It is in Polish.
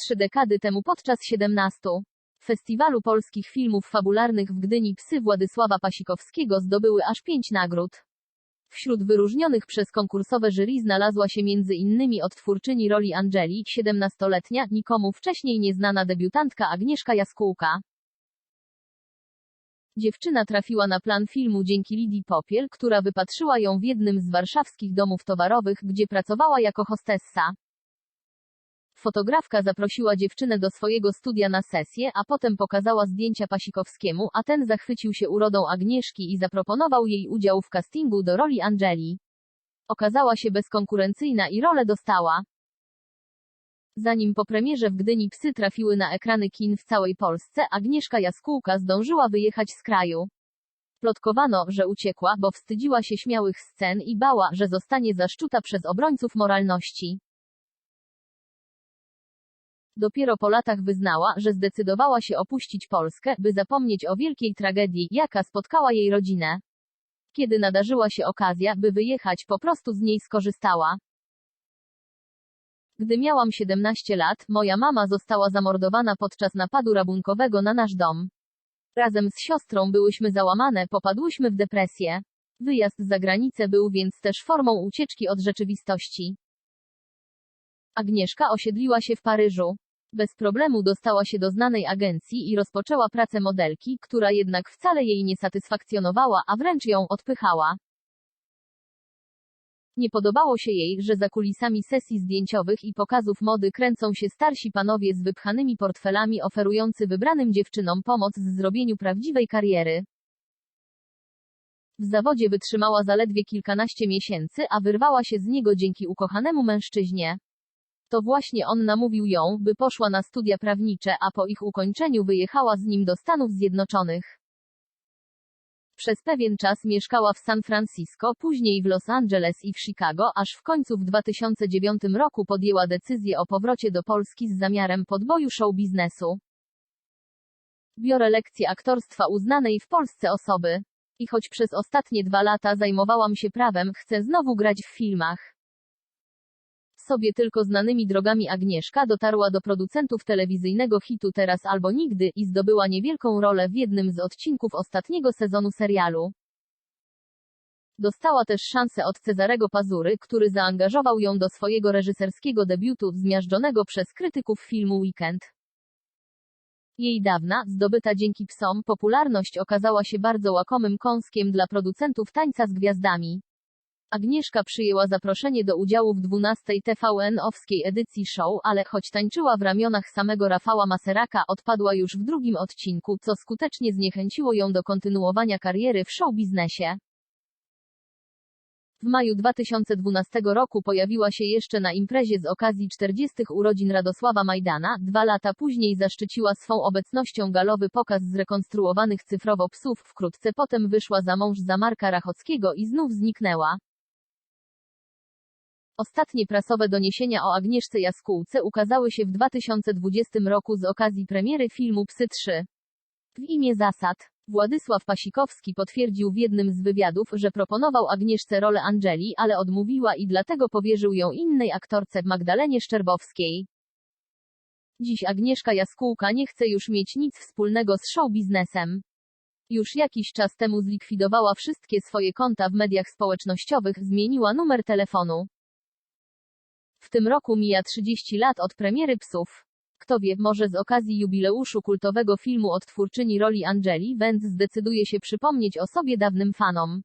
trzy dekady temu podczas 17. Festiwalu Polskich Filmów Fabularnych w Gdyni psy Władysława Pasikowskiego zdobyły aż pięć nagród. Wśród wyróżnionych przez konkursowe jury znalazła się innymi odtwórczyni roli Angeli, 17-letnia, nikomu wcześniej nieznana debiutantka Agnieszka Jaskółka. Dziewczyna trafiła na plan filmu dzięki Lidii Popiel, która wypatrzyła ją w jednym z warszawskich domów towarowych, gdzie pracowała jako hostessa. Fotografka zaprosiła dziewczynę do swojego studia na sesję, a potem pokazała zdjęcia Pasikowskiemu, a ten zachwycił się urodą Agnieszki i zaproponował jej udział w castingu do roli Angeli. Okazała się bezkonkurencyjna i rolę dostała. Zanim po premierze w Gdyni psy trafiły na ekrany kin w całej Polsce, Agnieszka Jaskółka zdążyła wyjechać z kraju. Plotkowano, że uciekła, bo wstydziła się śmiałych scen i bała, że zostanie zaszczuta przez obrońców moralności. Dopiero po latach wyznała, że zdecydowała się opuścić Polskę, by zapomnieć o wielkiej tragedii, jaka spotkała jej rodzinę. Kiedy nadarzyła się okazja, by wyjechać, po prostu z niej skorzystała. Gdy miałam 17 lat, moja mama została zamordowana podczas napadu rabunkowego na nasz dom. Razem z siostrą byłyśmy załamane, popadłyśmy w depresję. Wyjazd za granicę był więc też formą ucieczki od rzeczywistości. Agnieszka osiedliła się w Paryżu. Bez problemu dostała się do znanej agencji i rozpoczęła pracę modelki, która jednak wcale jej nie satysfakcjonowała, a wręcz ją odpychała. Nie podobało się jej, że za kulisami sesji zdjęciowych i pokazów mody kręcą się starsi panowie z wypchanymi portfelami oferujący wybranym dziewczynom pomoc w zrobieniu prawdziwej kariery. W zawodzie wytrzymała zaledwie kilkanaście miesięcy, a wyrwała się z niego dzięki ukochanemu mężczyźnie. To właśnie on namówił ją, by poszła na studia prawnicze, a po ich ukończeniu wyjechała z nim do Stanów Zjednoczonych. Przez pewien czas mieszkała w San Francisco, później w Los Angeles i w Chicago, aż w końcu w 2009 roku podjęła decyzję o powrocie do Polski z zamiarem podboju show biznesu. Biorę lekcje aktorstwa uznanej w Polsce osoby. I choć przez ostatnie dwa lata zajmowałam się prawem, chcę znowu grać w filmach. Sobie tylko znanymi drogami Agnieszka dotarła do producentów telewizyjnego hitu Teraz albo Nigdy i zdobyła niewielką rolę w jednym z odcinków ostatniego sezonu serialu. Dostała też szansę od Cezarego Pazury, który zaangażował ją do swojego reżyserskiego debiutu, zmiażdżonego przez krytyków filmu Weekend. Jej dawna, zdobyta dzięki psom, popularność okazała się bardzo łakomym kąskiem dla producentów tańca z gwiazdami. Agnieszka przyjęła zaproszenie do udziału w 12 TVN-owskiej edycji show, ale choć tańczyła w ramionach samego Rafała Maseraka, odpadła już w drugim odcinku, co skutecznie zniechęciło ją do kontynuowania kariery w show biznesie. W maju 2012 roku pojawiła się jeszcze na imprezie z okazji 40. urodzin Radosława Majdana, dwa lata później zaszczyciła swą obecnością galowy pokaz zrekonstruowanych cyfrowo psów, wkrótce potem wyszła za mąż za Marka Rachockiego i znów zniknęła. Ostatnie prasowe doniesienia o Agnieszce Jaskółce ukazały się w 2020 roku z okazji premiery filmu Psy 3. W imię zasad. Władysław Pasikowski potwierdził w jednym z wywiadów, że proponował Agnieszce rolę Angeli, ale odmówiła i dlatego powierzył ją innej aktorce, Magdalenie Szczerbowskiej. Dziś Agnieszka Jaskółka nie chce już mieć nic wspólnego z show biznesem. Już jakiś czas temu zlikwidowała wszystkie swoje konta w mediach społecznościowych, zmieniła numer telefonu. W tym roku mija 30 lat od premiery Psów. Kto wie, może z okazji jubileuszu kultowego filmu odtwórczyni roli Angeli Wentz zdecyduje się przypomnieć o sobie dawnym fanom.